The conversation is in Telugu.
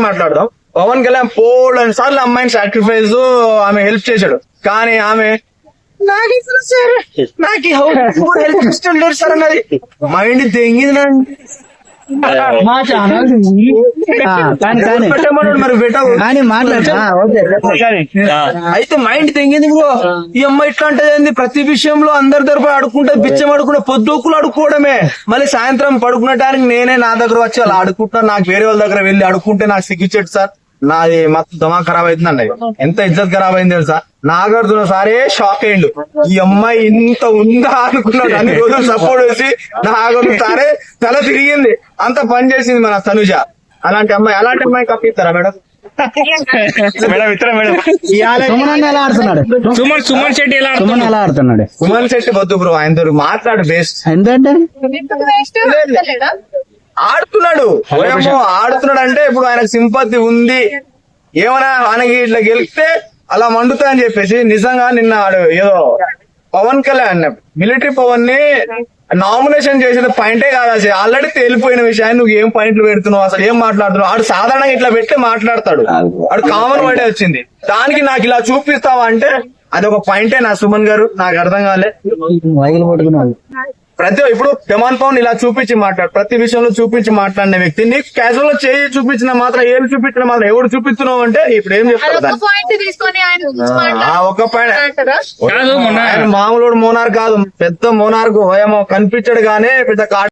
మాట్లాడదాం. పవన్ కళ్యాణ్ పోలని సార్లు అమ్మాయిని సాక్రిఫైస్ ఆమె హెల్ప్ చేశాడు. కానీ ఆమె నాకు ఇస్తారు సార్? నాకు హెల్ప్ ఇస్తుంటారు సార్ అన్నది. మైండ్ తెంగింది నాకు. మా ఛానల్ కానీ అయితే మైండ్ తెంగింది బ్రో ఈ అమ్మాయి ఇట్లా అంటే ఏంది? ప్రతి విషయంలో అందరి తరపు అడుక్కుంటే బిచ్చం అడుకుంటే పొద్దుకులు అడుక్కోవడమే మళ్ళీ సాయంత్రం పడుకునే నేనే నా దగ్గర వచ్చి అలా అడుక్కుంటున్నా నాకు వేరే వాళ్ళ దగ్గర వెళ్ళి అడుక్కుంటే నాకు సిగ్గిచ్చాడు సార్. నాది మొత్తం దమా ఖరాబ్ అవుతుంది అన్నది ఎంత ఇజ్జత్ ఖరాబ్ అయింది తెలుసా? నాగార్జున సారే షాక్ అయ్యిండు ఈ అమ్మాయి ఇంత ఉందా అనుకున్నాడు అన్ని రోజులు సపోర్ట్ వేసి నాగార్జున సారే తల తిరిగింది. అంత పని చేసింది మన తనుజ. అలాంటి అమ్మాయి అలాంటి అమ్మాయి కప్పిస్తారా మేడం? మేడం ఇతర మేడం? సుమన్ అన్న ఎలా ఆడుతున్నాడు? సుమన్ సుమన్ శెట్టి ఎలా సుమన్ ఎలా ఆడుతున్నాడు? సుమన్ శెట్టి వద్దు బ్రో ఆయన మాట్లాడు బెస్ట్ ఎందుకంటే ఆడుతున్నాడు. ఆడుతున్నాడు అంటే ఇప్పుడు ఆయనకు సింపతి ఉంది. ఏమైనా ఆయనకి ఇట్లా గెలిస్తే అలా మండుతా అని చెప్పేసి నిజంగా నిన్న ఆడు ఏదో పవన్ కళ్యాణ్ మిలిటరీ పవన్ని నామినేషన్ చేసేది పాయింటే కాదు అసలు. ఆల్రెడీ తేలిపోయిన విషయాన్ని నువ్వు ఏం పాయింట్లు పెడుతున్నావు? అసలు ఏం మాట్లాడుతున్నావు? ఆడు సాధారణంగా ఇట్లా పెట్టి మాట్లాడతాడు. ఆడు కామన్ వర్డే వచ్చింది. దానికి నాకు ఇలా చూపిస్తావా అంటే అది ఒక పాయింటే నా సుమన్ గారు నాకు అర్థం కాలే. వైగులు పట్టుకున్నాడు ప్రతి ఇప్పుడు డెమాన్ పవన్ ఇలా చూపించి మాట్లాడు ప్రతి విషయంలో చూపించి మాట్లాడిన వ్యక్తి నీకు క్యాజువల్లో చేయి చూపించిన మాత్రం ఏం చూపించిన మాత్రం ఎవరు చూపిస్తున్నావు అంటే ఇప్పుడు ఏం చెప్తారు ఒక? పాయింట్ తీసుకొని ఆయన గురించి ఆ మాట్లాడారు ఒక్క పాయింట్ అంటారా? కాదు మొన్న ఆయన మామూలు మోనార్ కాదు పెద్ద మోనార్కు ఓయమో కనిపించడు గానే పెద్ద కా